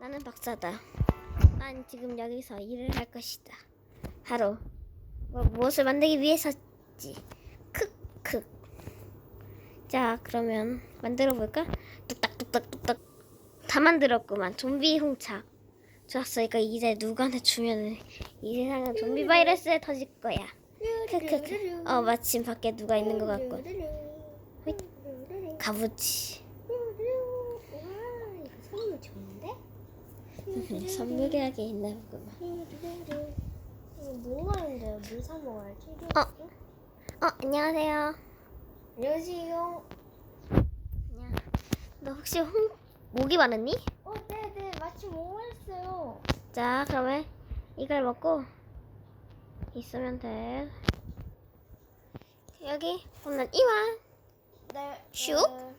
나는 박사다. 난 지금 여기서 일을 할 것이다. 바로 뭐, 무엇을 만들기 위해서지. 크크. 자, 그러면 만들어 볼까? 뚝딱뚝딱뚝딱. 다 만들었구만. 좀비 홍차. 이거 이제 누구한테 주면은 이 세상은 좀비 바이러스에 터질 거야. 크크크. 어, 마침 밖에 누가 있는 것 같군. 가보지. 와, 이거 선물 좋은데? 선물 계약이 있나 보구만. 이거 뭐 하는데요? 물사 먹어야지. 어. 어, 안녕하세요. 안녕하세요. 안녕. 너 혹시 홍, 모기 많았니? 어, 네네. 마침 먹었어요. 자, 그러면 이걸 먹고 있으면 돼. 여기 오늘 이만 네. 슉?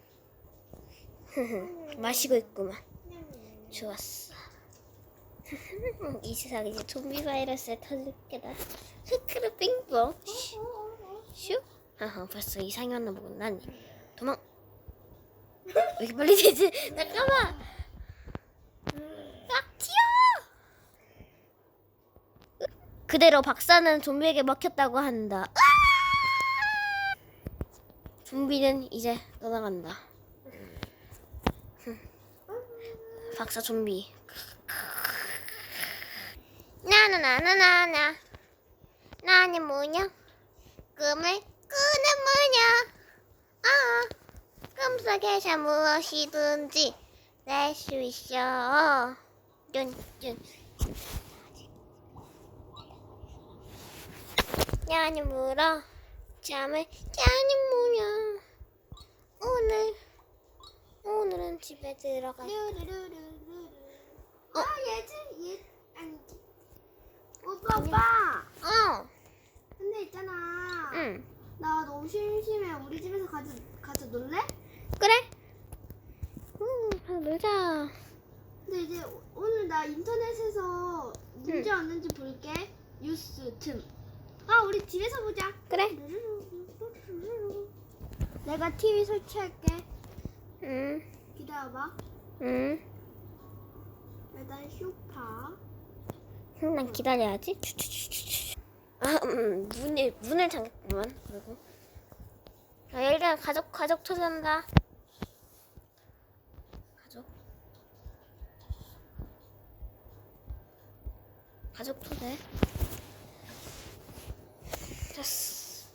마시고 있구만. 좋았어. 이 세상 이제 좀비 바이러스에 터질 게다. 스크루 빙봉. 슉. 하하, 벌써 이상이 왔나 보군. 난 도망. 왜 이렇게 빨리 되지? 잠깐만. 아, 튀어! 그대로 박사는 좀비에게 먹혔다고 한다. 아! 좀비는 이제 떠나간다. 박사 좀비. 나나나나나나. 나는 뭐냐? 꿈을 꾸는 뭐냐? 아, 꿈속에서 무엇이든지 낼 수 있어. 뚠, 뚠. 나는 물어. 잠을 자는 뭐냐? 오늘, 오늘은 집에 들어가. 어? 아? 얘 아니지. 오빠, 오빠. 어, 근데 있잖아. 응. 나 너무 심심해. 우리 집에서 가서 가서 놀래? 그래. 응, 가서 놀자. 근데 이제 오- 오늘 나 인터넷에서 문제 왔는지 볼게. 뉴스 틈. 아, 우리 집에서 보자. 그래. 내가 TV 설치할게. 응, 기다려봐. 응. 일단 쇼파. 응, 난 기다려야지. 아, 음, 문을 문을 잠겼구만. 그리고. 자, 일단 가족 가족 초대한다. 가족. 가족 초대. 됐어.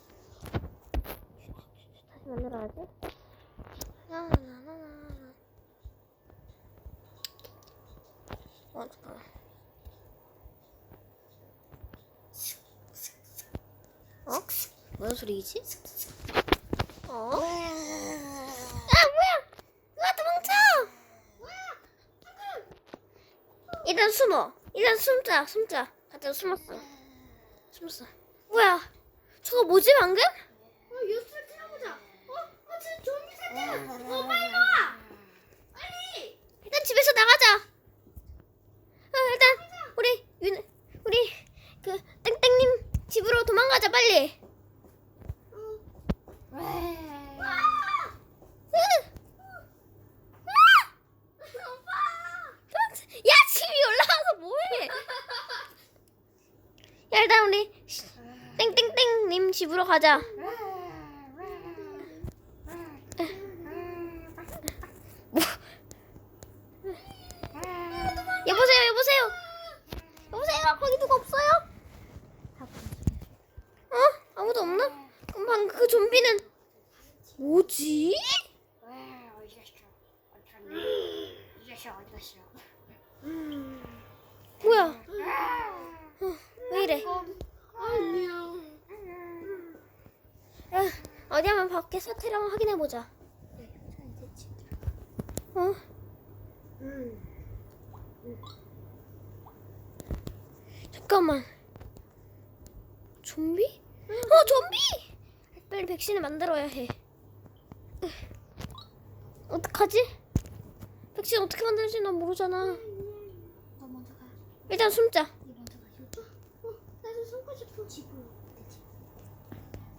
다시 만들어야지. 나나나나나. 어, 잠깐만. 어? 무슨 소리지? 어? 아 뭐야? 누가 도망쳐? 일단 숨어. 일단 숨자. 숨자. 다들 숨었어. 숨었어. 뭐야? 저거 뭐지 방금? 어, 뉴스 틀어보자. 어, 어, 지금 좀비 사태. 어, 빨리 와. 빨리. 일단 집에서 나가 快走 밖에 사태를 한번 확인해 보자. 어? 잠깐만. 좀비? 어, 좀비! 빨리 백신을 만들어야 해. 으, 어떡하지? 백신 어떻게 만드는지 난 모르잖아. 일단 숨자. 어, 어.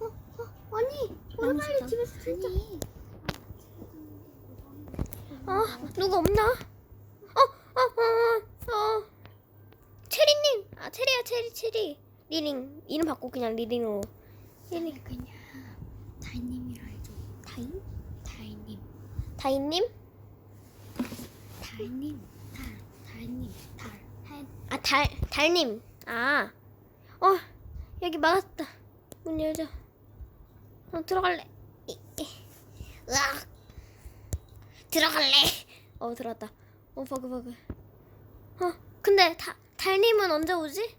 어, 어, 아니, 빨리 집에서 진짜. 아 누가 없나? 어어어어 어, 어. 체리님. 아 체리야 체리 체리. 리링. 이름 바꿔 그냥 리링으로. 리링. 그냥 다인님이라 해줘 다인? 다인님. 다인님? 달님. 달. 달님. 달아달 달님. 아 어 여기 막았다. 문 열자. 어 들어갈래. 으악. 들어갈래? 어 들어왔다. 어 버그 버그. 어 근데 다 달님은 언제 오지?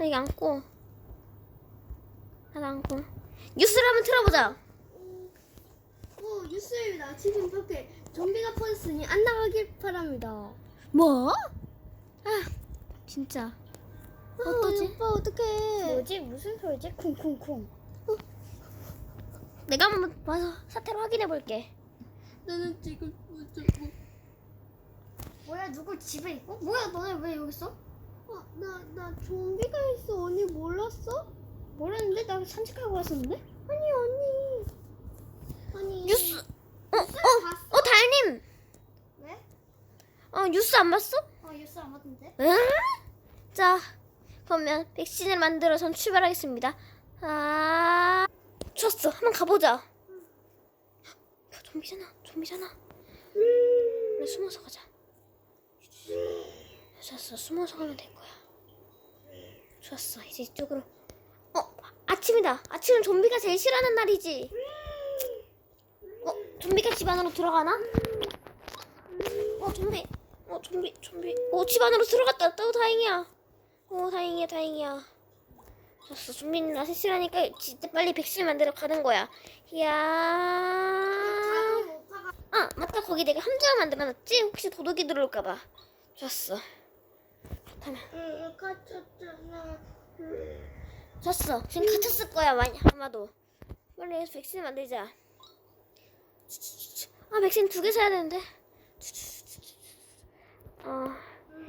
여기 앉고 하나 앉고 뉴스를 한번 틀어보자. 오 뉴스입니다. 지금 밖에 좀비가 퍼졌으니 안 나가길 바랍니다. 뭐? 아 진짜 어떠지? 오빠 어떡해? 뭐지? 무슨 소리지? 쿵쿵쿵. 내가 한번 와서 사태를 확인해 볼게. 나는 지금 무슨 뭐, 뭐야 누구 집에 있고? 뭐야 너네 왜 여기 있어? 어, 나나 좀비가 있어. 언니 몰랐어? 모르는데 나 산책하고 왔었는데? 아니 언니. 아니. 뉴스. 어, 어, 어, 달님. 왜? 어, 뉴스 안 봤어? 어 뉴스 안 봤는데? 응? 자, 그러면 백신을 만들어 전 출발하겠습니다. 아, 좋았어. 한번 가보자. 야, 좀비잖아. 좀비잖아. 우리 숨어서 가자. 좋았어. 숨어서 가면 될 거야. 좋았어. 이제 이쪽으로. 어, 아침이다. 아침은 좀비가 제일 싫어하는 날이지. 어, 좀비가 집 안으로 들어가나? 어, 좀비. 어, 좀비, 좀비. 어, 집 안으로 들어갔다. 또 다행이야. 어, 다행이야, 다행이야. 좋았어. 좀비는 나실하니까 진짜 빨리 백신 만들어 가는 거야. 이야. 아, 맞다. 거기 내가 함정을 만들어놨지? 혹시 도둑이 들어올까봐. 좋았어. 그렇다면. 응, 갇혔잖아. 좋았어. 지금 갇혔을 거야, 많이, 아마도. 빨리 해서 백신 만들자. 아, 백신 두 개 사야 되는데. 어,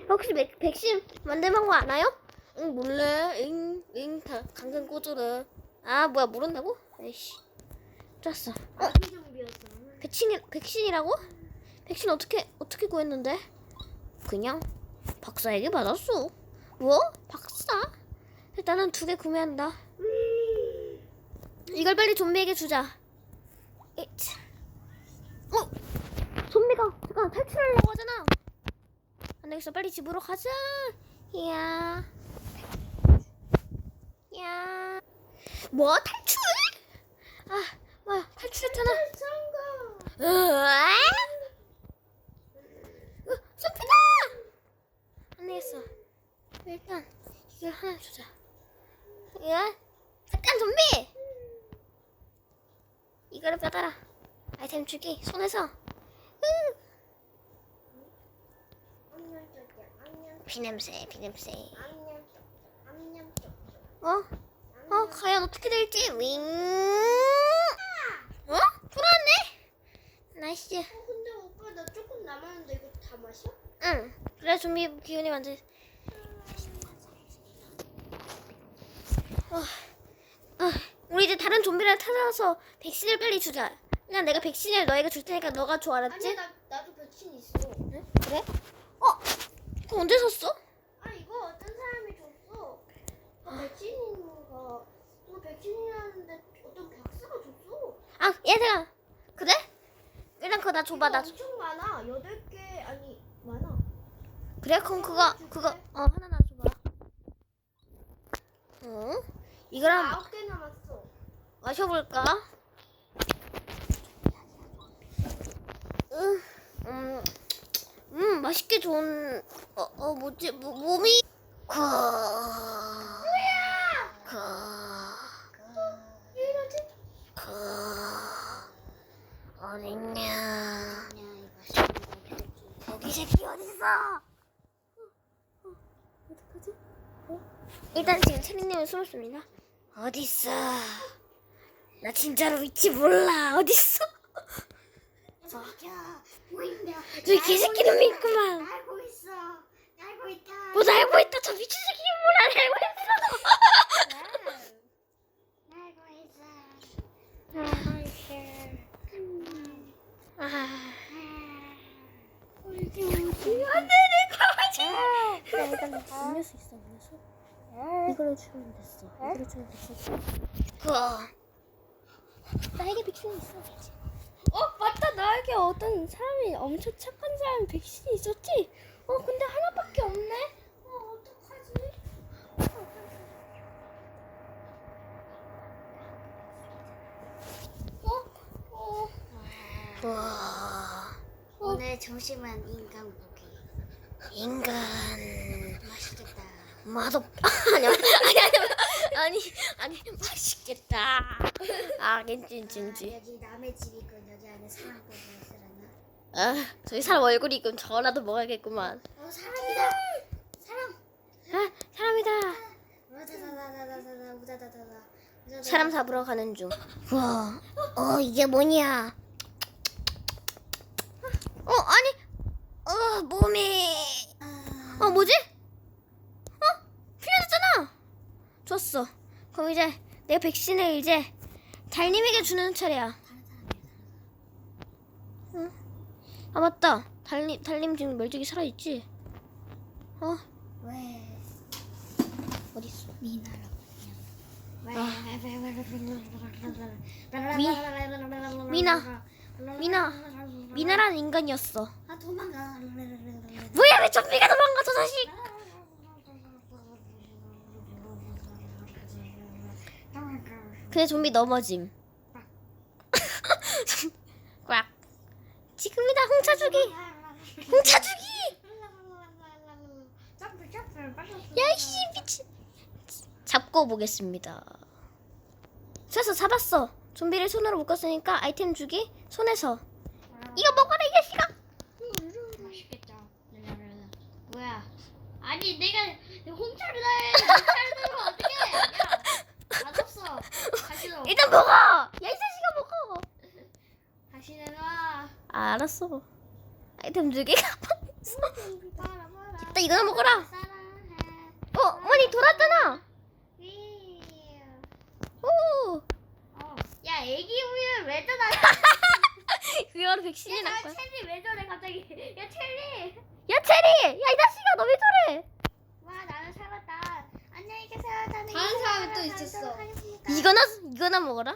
혹시 백, 백신 만들 방법 아나요? 응, 몰래. 응, 응, 다, 강강 꼬주르. 아, 뭐야, 모른다고? 에이씨. 좋았어. 어. 백신이, 백신이라고? 백신 어떻게, 어떻게 구했는데? 그냥 박사에게 받았어. 뭐? 박사? 일단은 두 개 구매한다. 이걸 빨리 좀비에게 주자. 이차. 어? 좀비가 잠깐 탈출하려고 하잖아. 안 되겠어. 빨리 집으로 가자. 이야. 이야. 뭐 탈출? 아, 뭐야 탈출했잖아. 으아! 으, 숲이다! 안 되겠어. 일단 이걸 하나 주자. 이거 잠깐 좀비! 이거를 받아라. 아이템 주기 손에서. 으, 안녕 쪼쪼. 안녕. 비냄새, 비냄새. 어? 어, 과연 어떻게 될지. 윙! 어? 돌아왔네? 나이스. 어, 근데 오빠 나 조금 남았는데 이거 다 마셔? 응. 그래 좀비 기운이 완전. 어, 어, 우리 이제 다른 좀비를 찾아서 백신을 빨리 주자. 그냥 내가 백신을 너에게 줄 테니까 너가 줘 알았지? 아니야 나 나도 백신 있어. 응? 그래? 어? 그거 언제 샀어? 아 이거 어떤 사람이 줬어. 아, 백신인가? 이거 백신이라는데 어떤 박사가 줬어. 아 얘들아 그래? 일단 그거 나 줘봐 나 줘. 엄청 많아. 여덟 개 아니 많아. 그래 그럼 그거 그거 어 하나 나 줘봐. 어? 이거랑 아홉 개 남았어. 마셔볼까? 음, 음, 음, 맛있게 좋은, 어, 어, 뭐지, 뭐, 몸이, 그, 그? 그, 어딨냐. 거기 새끼 어딨어? 어떡하지? 어? 일단 지금 체리님은 숨었습니다. 어딨어? 나 진짜로 위치 몰라. 어딨어? 저기야 보인다. 저기 개새끼는 있구만. 알고 있어. 알고 있다. 뭐 알고 있다. 저 미친 새끼 뭘 알고 알고 있어. 있어. 아? 안돼 내 가지. 일단 음료수 있어 음료수. 이걸로 주면 됐어. 이걸로 주면 됐어. 우와. 나에게 백신이 있어. 어 맞다 나에게 어떤 사람이 엄청 착한 사람 백신이 있었지. 어 근데 하나밖에 없네. 어 어떡하지? 어? 어? 와 오늘 점심은 인간 고기. 인간 맛있겠다. 맛없 아니 아니 아니 아니 아니 맛있겠다. 아 괜찮지. 아, 여기 남의 집이군. 여기 안에 사람 보고 있으려나? 아 저기 사람 얼굴이 있군 저라도 먹어야겠구만. 어 사람이다. 사람. 아 사람이다. 우다다다다다다 우다다다다. 우다다다. 사람 잡으러 가는 중. 우와, 어 이게 뭐냐? 어 아니, 어 몸이, 아, 어 뭐지? 어 필요했잖아. 줬어. 그럼 이제 내 백신을 이제 달님에게 주는 차례야. 사람이야. 아 맞다. 달님 달님 지금 멀쩡히 살아 있지? 어 왜 어디 있어? 미나라고? 미나. 미나. 미나라는 인간이었어. 아 도망가. 뭐야 왜 좀비가 도망가 저 자식? 근데 좀비 넘어짐. 꽉. 지금이다 홍차 주기. 홍차 주기. 야이씨 미친. 잡고 보겠습니다. 쇠서 잡았어. 좀비를 손으로 묶었으니까 아이템 주기. 손에서. 이거 먹어라 이 자식아. 맛있겠다. 뭐야? 아니 내가 홍차를 다 홍차를 들면 어떡해? 야, 맛없어. 다시 넣어. 일단 먹어. 야 이 자식아 먹어. 다시 내놔. 아, 알았어. 아이템 주기. 봐라 봐라. 일단 이거나 먹어라. 어, 어머니 돌았잖아. 위. 오. 어. 야 애기 우유 왜 저래? 그거로 백신이 야. 체리 왜 저래 갑자기? 야 체리. 야 체리, 야 이 자식아 너 왜 저래? 와 나는 살았다. 안녕히 계세요. 저는 다른 이제 사람이 또 있었어. 이거나 이거나 먹어라.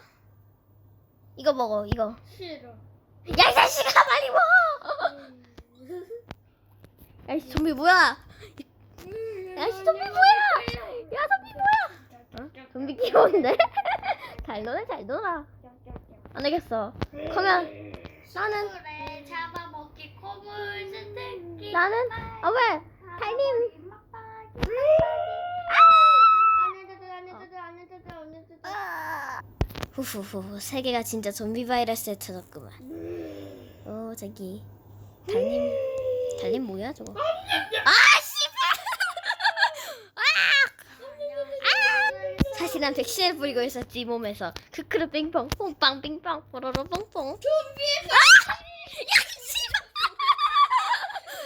이거 먹어 이거. 싫어. 야 이 자식아 빨리 먹어. 야이 좀비 뭐야? 야이 좀비 뭐야? 야 좀비 뭐야? 어? 좀비 귀여운데? 잘 노네 잘 놀아. 안 되겠어. 그러면 나는 잡아먹기 코물. 나는 아 왜? 달님. 후후후 세계가 진짜 좀비 바이러스에 터졌구만. 어 저기 달님 달님 뭐야 저거? 아 씨발! 아! 사실 난 백신을 뿌리고 있었지 이 몸에서 크크르 빙뽕 뽕빵 빙빵 뽀로로 뽕뽕 좀비 아! 야 씨발!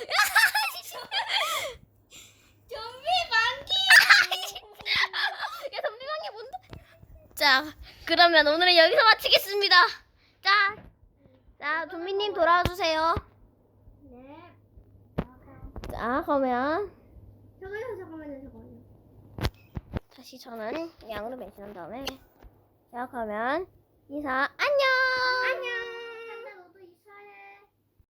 야 씨발! 좀비 만기. 야 좀비방이 뭔데? 자 그러면 오늘은 여기서 마치겠습니다. 자, 자 좀비님 돌아와 주세요. 네. 자 그러면 잠깐만요, 잠깐만요, 잠깐만요. 다시 저는 양으로 변신한 다음에 자 그러면 인사 안녕.